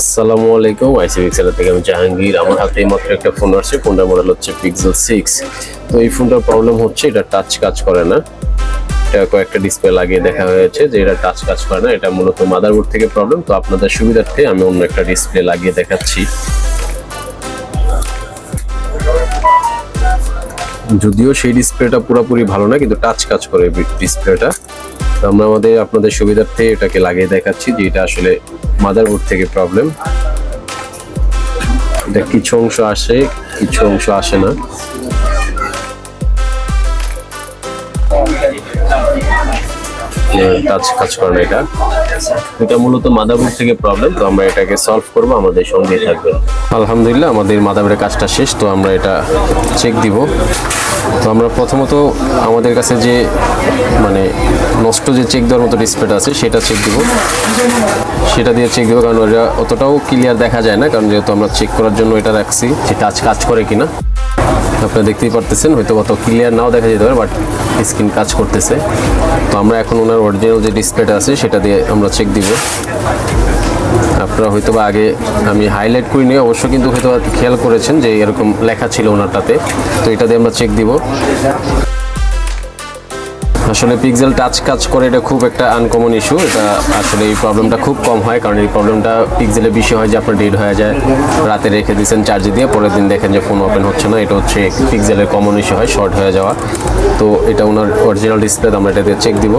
আসসালামু আলাইকুম আইসি পিক্সেলের থেকে আমি জাহাঙ্গীর। আমার হাতে মাত্র একটা ফোন আসছে ফোনটার মডেল হচ্ছে পিক্সেল সিক্স তো এই ফোনটার প্রবলেম হচ্ছে, এটা টাচ কাজ করে না। এটা কয়েকটা ডিসপ্লে লাগিয়ে দেখা হয়েছে যে এটা টাচ কাজ করে না, এটা মূলত মাদারবোর্ড থেকে প্রবলেম তো আপনাদের সুবিধার্থে আমি অন্য একটা ডিসপ্লে লাগিয়ে দেখাচ্ছি। যদিও সেই ডিসপ্লেটা পুরোপুরি ভালো না, কিন্তু টাচ কাজ করে ডিসপ্লেটা তো আমরা আমাদের আপনাদের সুবিধার্থে এটাকে লাগিয়ে দেখাচ্ছি যে এটা আসলে মাদারবোর্ড থেকে প্রবলেম এটা কিছু অংশ আসে, কিছু অংশ আসে না। টাচ কাজ করে না এটা। এটা মূলত থেকে প্রবলেম তো আমরা এটাকে আমাদের সঙ্গে আলহামদুলিল্লাহ, আমাদের কাজটা শেষ, তো আমরা এটা চেক দিব। তো আমরা প্রথমত আমাদের কাছে যে মানে নষ্ট যে চেক দেওয়ার মতো ডিসপ্লেটা আছে, সেটা চেক দিব। সেটা দিয়ে চেক দেবো, কারণ ওটা অতটাও ক্লিয়ার দেখা যায় না, কারণ যেহেতু আমরা চেক করার জন্য এটা রাখছি যে টাচ কাজ করে কিনা। আপনারা দেখতেই পারতেছেন, হয়তো অত ক্লিয়ার নাও দেখা যেতে পারে বাট স্ক্রিন কাজ করতেছে। তো আমরা এখন ওনার অরিজিনাল যে ডিসপ্লেটা আছে, সেটা দিয়ে আমরা চেক দিব। আপনারা হয়তো বা আগে আমি হাইলাইট করিনি, অবশ্য কিন্তু হয়তো খেয়াল করেছেন যে এরকম লেখা ছিল ওনারটাতে। তো এটা দিয়ে আমরা চেক দিব। আসলে পিক্সেল টাচ কাজ করে, এটা খুব একটা আনকমন ইস্যু এটা আসলে এই প্রবলেমটা খুব কম হয়, কারণ এই প্রবলেমটা পিক্সেলে বেশি হয় যে আপনার ডেড হয়ে যায়, রাতে রেখে দিয়েছেন চার্জে দিয়ে, পরের দিন দেখেন যে ফোন ওপেন হচ্ছে না। এটা হচ্ছে পিক্সেলের কমন ইস্যু হয় শর্ট হয়ে যাওয়া। তো এটা ওনার অরিজিনাল ডিসপ্লে আমরা এটা চেক দিব।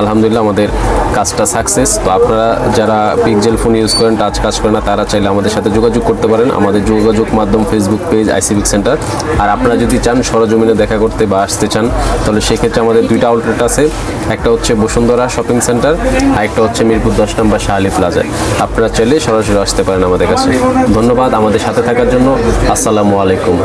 আলহামদুলিল্লাহ আমাদের কাজটা সাকসেস তো আপনারা যারা পিক্সেল ফোন ইউজ করেন টাচ কাজ করেন না, তারা চাইলে আমাদের সাথে যোগাযোগ করতে পারেন। আমাদের যোগাযোগ মাধ্যম ফেসবুক পেজ আইসিবিক সেন্টার আর আপনারা যদি চান, সরজমিনে দেখা করতে বা আসতে চান, তাহলে সেক্ষেত্রে আমাদের দুইটা আউটলেট আছে একটা হচ্ছে বসুন্ধরা শপিং সেন্টার, আর একটা হচ্ছে মিরপুর দশ নম্বর শাহালি প্লাজায়। আপনারা চাইলে সরাসরি আসতে পারেন আমাদের কাছে। ধন্যবাদ আমাদের সাথে থাকার জন্য। আসসালামু আলাইকুম।